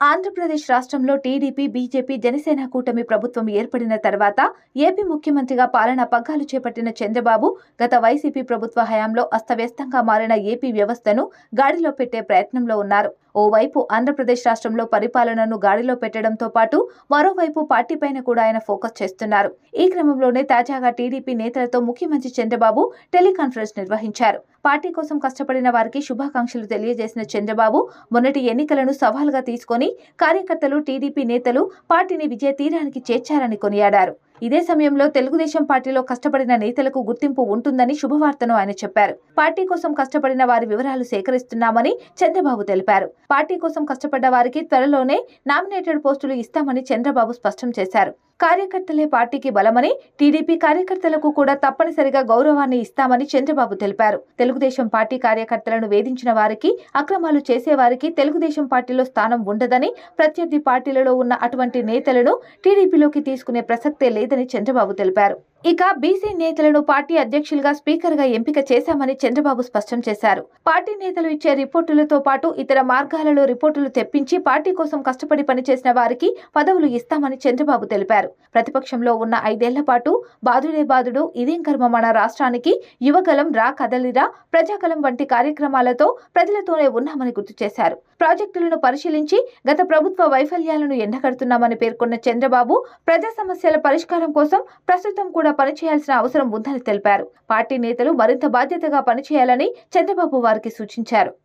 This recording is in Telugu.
ఆంధ్రప్రదేశ్ రాష్ట్రంలో టీడీపీ బీజేపీ జనసేన కూటమి ప్రభుత్వం ఏర్పడిన తర్వాత ఏపీ ముఖ్యమంత్రిగా పాలనా పగ్గాలు చేపట్టిన చంద్రబాబు గత వైసీపీ ప్రభుత్వ హయాంలో అస్తవ్యస్తంగా మారిన ఏపీ వ్యవస్థను గాడిలో పెట్టే ప్రయత్నంలో ఉన్నారు. ఓవైపు ఆంధ్రప్రదేశ్ రాష్ట్రంలో పరిపాలనను గాడిలో పెట్టడంతో పాటు మరోవైపు పార్టీపైన కూడా ఆయన ఫోకస్ చేస్తున్నారు. ఈ క్రమంలోనే తాజాగా టీడీపీ నేతలతో ముఖ్యమంత్రి చంద్రబాబు టెలికాన్ఫరెన్స్ నిర్వహించారు. పార్టీ కోసం కష్టపడిన వారికి శుభాకాంక్షలు తెలియజేసిన చంద్రబాబు మొన్నటి ఎన్నికలను సవాల్గా తీసుకొని కార్యకర్తలు టీడీపీ నేతలు పార్టీని విజయ తీరానికి చేర్చారని కొనియాడారు. ఇదే సమయంలో తెలుగుదేశం పార్టీలో కష్టపడిన నేతలకు గుర్తింపు ఉంటుందని శుభవార్తను ఆయన చెప్పారు. పార్టీ కోసం కష్టపడిన వారి వివరాలు సేకరిస్తున్నామని చంద్రబాబు తెలిపారు. పార్టీ కోసం కష్టపడ్డ వారికి త్వరలోనే నామినేటెడ్ పోస్టులు ఇస్తామని చంద్రబాబు స్పష్టం చేశారు. కార్యకర్తలే పార్టీకి బలమని టీడీపీ కార్యకర్తలకు కూడా తప్పనిసరిగా గౌరవాన్ని ఇస్తామని చంద్రబాబు తెలిపారు. తెలుగుదేశం పార్టీ కార్యకర్తలను వేధించిన వారికి అక్రమాలు చేసేవారికి తెలుగుదేశం పార్టీలో స్థానం ఉండదని ప్రత్యర్థి పార్టీలలో ఉన్న అటువంటి నేతలను టీడీపీలోకి తీసుకునే ప్రసక్తే లేదని చంద్రబాబు తెలిపారు. ఇక బీసీ నేతలను పార్టీ అధ్యక్షులుగా స్పీకర్గా ఎంపిక చేశామని చంద్రబాబు స్పష్టం చేశారు. పార్టీ నేతలు ఇచ్చే రిపోర్టులతో పాటు ఇతర మార్గాలలో రిపోర్టులు తెప్పించి పార్టీ కోసం కష్టపడి పనిచేసిన వారికి పదవులు ఇస్తామని చంద్రబాబు తెలిపారు. ప్రతిపక్షంలో ఉన్న ఐదేళ్ళ పాటు బాధుడే బాదుడు ఇదేం కర్మ మన రాష్ట్రానికి యువకలం రా కదలిరా ప్రజాకలం వంటి కార్యక్రమాలతో ప్రజలతోనే ఉన్నామని గుర్తు చేశారు. ప్రాజెక్టులను పరిశీలించి గత ప్రభుత్వ వైఫల్యాలను ఎండగడుతున్నామని పేర్కొన్న చంద్రబాబు ప్రజా సమస్యల పరిష్కారం కోసం ప్రస్తుతం కూడా కూడా పనిచేయాల్సిన అవసరం ఉందని తెలిపారు. పార్టీ నేతలు మరింత బాధ్యతగా పనిచేయాలని చంద్రబాబు వారికి సూచించారు.